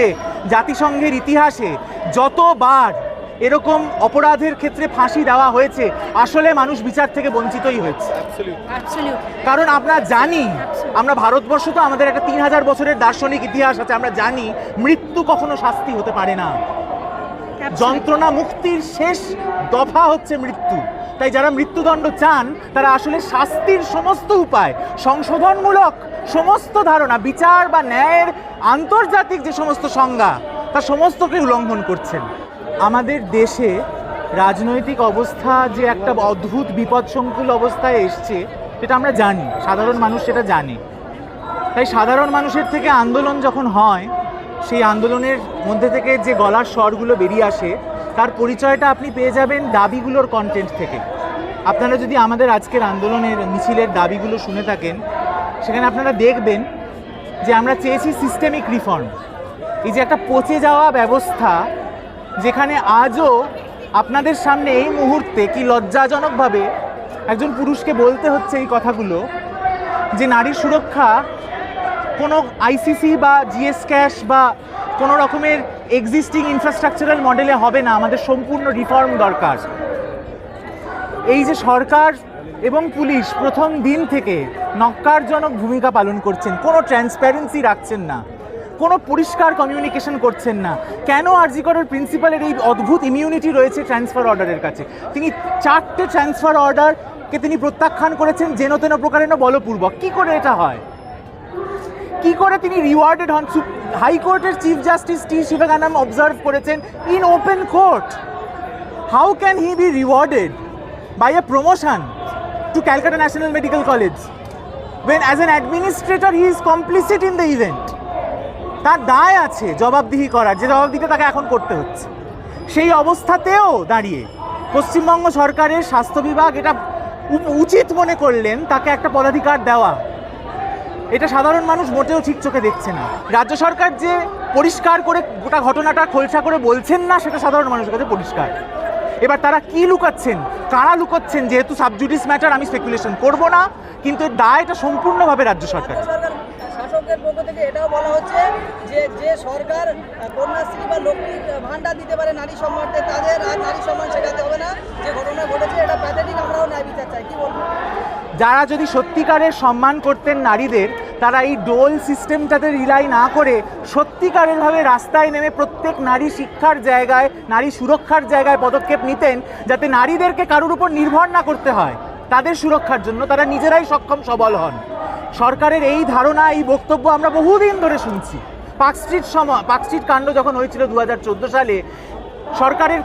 ধরে জাতিসংঘের ইতিহাসে যতবার এরকম অপরাধের ক্ষেত্রে ফাঁসি দেওয়া হয়েছে আসলে মানুষ বিচার থেকে বঞ্চিতই হয়েছে। কারণ আমরা জানি আমরা ভারতবর্ষ তো আমাদের একটা তিন হাজার বছরের দার্শনিক ইতিহাস আছে আমরা জানি মৃত্যু কখনো শাস্তি হতে পারে না। যন্ত্রণা মুক্তির শেষ দফা হচ্ছে মৃত্যু। তাই যারা মৃত্যুদণ্ড চান তারা আসলে শাস্তির সমস্ত উপায় সংশোধনমূলক সমস্ত ধারণা বিচার বা ন্যায়ের আন্তর্জাতিক যে সমস্ত সংজ্ঞা তা সমস্তকে উল্লঙ্ঘন করছেন। আমাদের দেশে রাজনৈতিক অবস্থা যে একটা অদ্ভুত বিপদসংকুল অবস্থায় এসছে সেটা আমরা জানি। সাধারণ মানুষ সেটা জানে। তাই সাধারণ মানুষের থেকে আন্দোলন যখন হয় সেই আন্দোলনের মধ্যে থেকে যে গলার স্বরগুলো বেরিয়ে আসে, তার পরিচয়টা আপনি পেয়ে যাবেন দাবিগুলোর কন্টেন্ট থেকে। আপনারা যদি আমাদের আজকের আন্দোলনের মিছিলের দাবিগুলো শুনে থাকেন, সেখানে আপনারা দেখবেন যে আমরা চেয়েছি সিস্টেমিক রিফর্ম এই যে একটা পচে যাওয়া ব্যবস্থা, যেখানে আজও আপনাদের সামনে এই মুহূর্তে কি লজ্জাজনকভাবে একজন পুরুষকে বলতে হচ্ছে এই কথাগুলো, যে নারী সুরক্ষা কোনো আইসিসি বা জিএস ক্যাশ বা কোনো রকমের এক্সিস্টিং ইনফ্রাস্ট্রাকচারাল মডেলে হবে না। আমাদের সম্পূর্ণ রিফর্ম দরকার। এই যে সরকার এবং পুলিশ প্রথম দিন থেকে নক্কারজনক ভূমিকা পালন করছেন, কোনো ট্রান্সপ্যারেন্সি রাখছেন না, কোনো পরিষ্কার কমিউনিকেশন করছেন না। কেন আরজিকরের প্রিন্সিপালের এই অদ্ভুত ইমিউনিটি রয়েছে ট্রান্সফার অর্ডারের কাছে? তিনি চারটে ট্রান্সফার অর্ডারকে তিনি প্রত্যাখ্যান করেছেন যেন তেন প্রকারেণ বলপূর্বক। কি করে এটা হয়? কি করে তিনি রিওয়ার্ডেড হন? হাইকোর্টের chief justice T Sivagnanam observe করেছেন in open court how can he be rewarded by a promotion to Calcutta National Medical College when as an administrator he is complicit in the event? তার দায় আছে জবাবদিহি করার, যে জবাবদিহিটা তাকে এখন করতে হচ্ছে। সেই অবস্থাতেও দাঁড়িয়ে পশ্চিমবঙ্গ সরকারের স্বাস্থ্য বিভাগ এটা উচিত মনে করলেন, তাকে একটা পদাধিকার দেওয়া। এটা সাধারণ মানুষ মোটেও ঠিক চোখে দেখছে না। রাজ্য সরকার যে পরিষ্কার করে গোটা ঘটনাটা খোলসা করে বলছেন না, সেটা সাধারণ মানুষের কাছে পরিষ্কার। এবার তারা কি লুকাচ্ছেন? কারা লুকাচ্ছেন? যেহেতু সাবজুডিস ম্যাটার আমি স্পেকুলেশন করব না, কিন্তু এর দায়টা সম্পূর্ণভাবে রাজ্য সরকার। শাসকের পক্ষ থেকে এটাও বলা হচ্ছে যে যে সরকার কন্যাশ্রী বা লক্ষ্মী ভান্ডার দিতে পারে নারী সম্মানতে নারী সম্মান হবে না। যে ঘটনা এটা আমরাও চাই। যারা যদি সত্যিকারের সম্মান করতেন নারীদের, তারা এই ডোল সিস্টেমটাতে রিলাই না করে সত্যিকারেরভাবে রাস্তায় নেমে প্রত্যেক নারী শিক্ষার জায়গায়, নারী সুরক্ষার জায়গায় পদক্ষেপ নিতেন যাতে নারীদেরকে কারোর উপর নির্ভর না করতে হয়। তাদের সুরক্ষার জন্য তারা নিজেরাই সক্ষম, সবল হন। সরকারের এই ধারণা, এই বক্তব্য আমরা বহুদিন ধরে শুনছি। পার্ক স্ট্রিট সময় পার্কস্ট্রিট কাণ্ড যখন হয়েছিল দু হাজার চোদ্দ সালে, সরকারের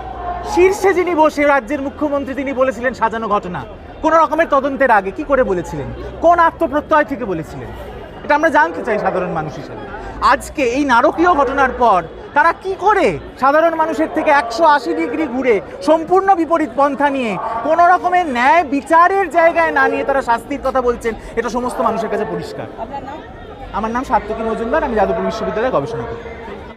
শীর্ষে যিনি বসে, রাজ্যের মুখ্যমন্ত্রী তিনি বলেছিলেন সাজানো ঘটনা। কোনো রকমের তদন্তের আগে কি করে বলেছিলেন? কোন আত্মপ্রত্যয় থেকে বলেছিলেন? এটা আমরা জানতে চাই সাধারণ মানুষ হিসেবে। আজকে এই নারকীয় ঘটনার পর তারা কি করে সাধারণ মানুষের থেকে একশো আশি ডিগ্রি ঘুরে সম্পূর্ণ বিপরীত পন্থা নিয়ে কোনো রকমের ন্যায় বিচারের জায়গায় না নিয়ে তারা শাস্তির কথা বলছেন এটা সমস্ত মানুষের কাছে পরিষ্কার। আমার নাম সাত্তকী মজুমদার আমি যাদবপুর বিশ্ববিদ্যালয়ে গবেষণা করি।